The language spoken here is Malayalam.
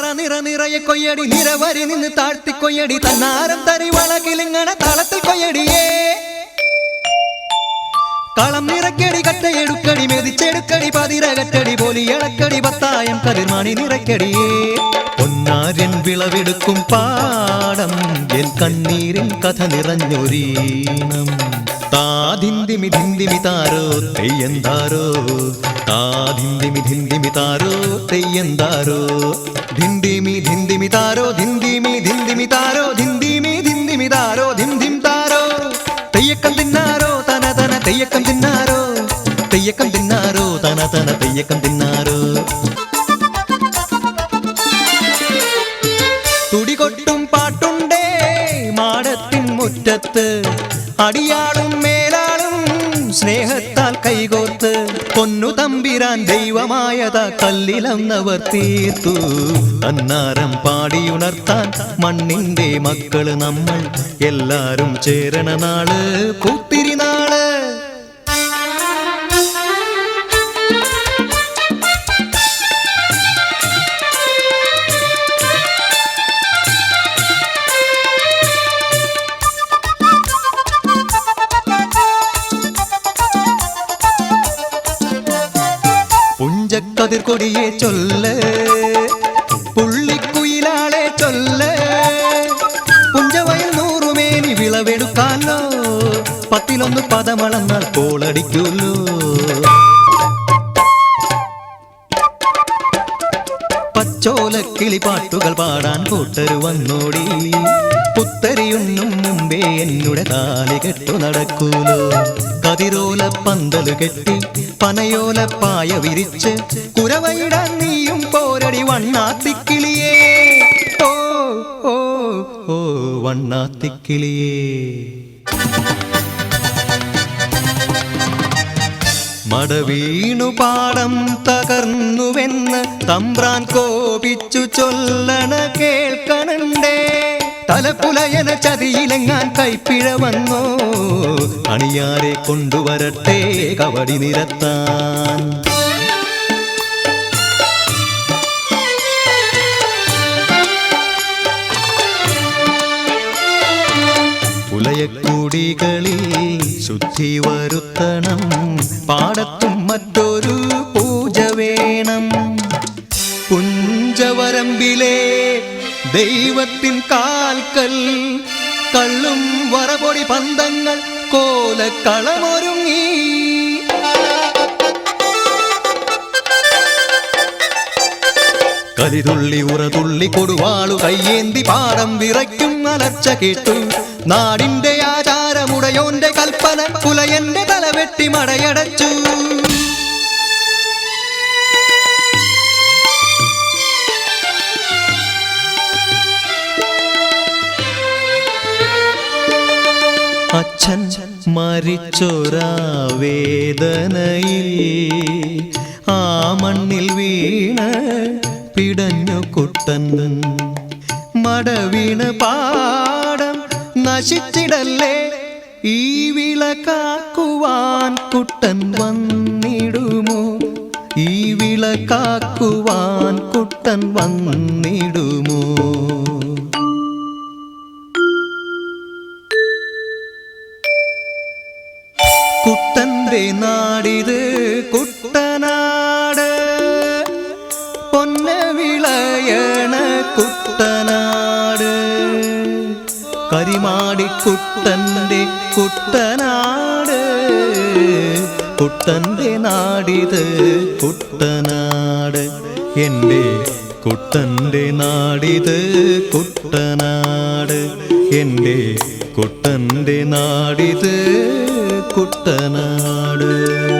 പറ നിറ നിറയെ കൊയ്യടി നിരവരി നിന്ന് താഴ്ത്തി കൊയ്യടി തന്നാരം തരി വളകിലിങ്ങണ താളത്തിൽ കൊയ്യടിയേ. കളം നിറക്കടി കട്ടയെടുക്കടി മെതിച്ചെടുക്കടി പതിരകറ്റടി പോലി ഇളക്കടി പത്തായം കതിർമണി നിറക്കടിയേ പൊന്നാര്യൻ വിളവെടുക്കും പാടം എൻ കണ്ണീരിൻ കഥ നിറഞ്ഞൊരീണം. താതിന്തിമി ധിന്തിമി താരോ തെയ്യന്താരോ? താതിന്തിമി ധിന്തിമി താരോ തെയ്യന്താരോ? ധിന്തിമി ധിന്തിമി താരോ ധിന്തിമി ധിന്തിമി താരോ ധിന്തിമി ധിന്തിമി ധിന്തിം താരോ തെയ്യക്കം തിന്നാരോ തന തന തെയ്യക്കം തിന്നാരോ? തെയ്യക്കം തിന്നാരോ തന തന തെയ്യക്കം തിന്നാരോ? തുടികൊട്ടും പാട്ടുണ്ടേ മാടത്തിൻ മുറ്റത്ത്. അടിയാളും മേലാളും സ്നേഹത്താൽ കൈകോർത്ത് പൊന്നു തമ്പിരാൻ ദൈവമായത കല്ലിലന്നവർ തീർത്തു. അന്നാരം പാടിയുണർത്താൻ മണ്ണിന്റെ മക്കൾ നമ്മൾ എല്ലാരും ചേരണ നാൾ. പൂത്തിരി നാൾ പുഞ്ചക്കതിർ കൊടിയെ ചൊല്ല്. പുള്ളിക്കുയിലാളെ ചൊല്ല്. പുഞ്ചവയൽ നൂറുമേനി വിളവെടുക്കാലോ. പത്തിലൊന്ന് പദമളന്നാൽ പച്ചോല കിളിപ്പാട്ടുകൾ പാടാൻ കൂട്ടരു വന്നോടി. പുത്തരിയുണ്ണും മുമ്പേ എന്നുടെ താലി കെട്ടു നടക്കൂലോ. കതിരോല പന്തൽ കെട്ടി പനയോല പായ വിരിച്ച് കുരവയിടാൻ നീയും പോരടി വണ്ണാത്തിക്കിളിയേ. ഓ ഓ ഓ വണ്ണാത്തിക്കിളിയേ. മടവീണു പാടം തകർന്നുവെന്ന് തമ്പ്രാൻ കോപിച്ചു ചൊല്ലണ കേൾക്കണണ്ടേ. തലപ്പുലയന ചതിയിലെങ്ങാൻ കൈപ്പിഴ വന്നോ? അണിയാരെ കൊണ്ടുവരട്ടെ കവടി നിരത്താൻ പുലയക്കൂടികളിൽ ശുദ്ധി വരുത്തണം പാടത്തും മറ്റൊരു പൂജ വേണം പുഞ്ചവരമ്പിലെ ദൈവത്തിൻ കാൽക്കൽ കള്ളും വറപൊടി പന്തങ്ങൾ കോലക്കളമൊരുങ്ങി കലിതുള്ളി ഉറതുള്ളി കൊടുവാളു കയ്യേന്തി പാടം വിറയ്ക്കും അലർച്ച കേട്ടു. നാടിന്റെ ആചാരമുടയോന്റെ കൽപ്പന പുലയന്റെ തലവെട്ടി മടയടച്ചു. അച്ഛൻ മരിച്ചൊരാ വേദനയിൽ ആ മണ്ണിൽ വീണ് പിടഞ്ഞു കുട്ടൻ മടവീണ് പാടം നശിച്ചിടല്ലേ? ഈ വിള കാക്കുവാൻ കുട്ടൻ വന്നിടുമോ? ഈ വിള കാക്കുവാൻ കുട്ടൻ വന്നിടുമോ? കരിമാടി കുട്ടന്റെ കുട്ടനാട് കുട്ടന്റെ നാടിത് കുട്ടനാട്. എന്റെ കുട്ടന്റെ നാടിത് കുട്ടനാട്. എന്റെ കുട്ടന്റെ നാടിത് കുട്ടനാട്.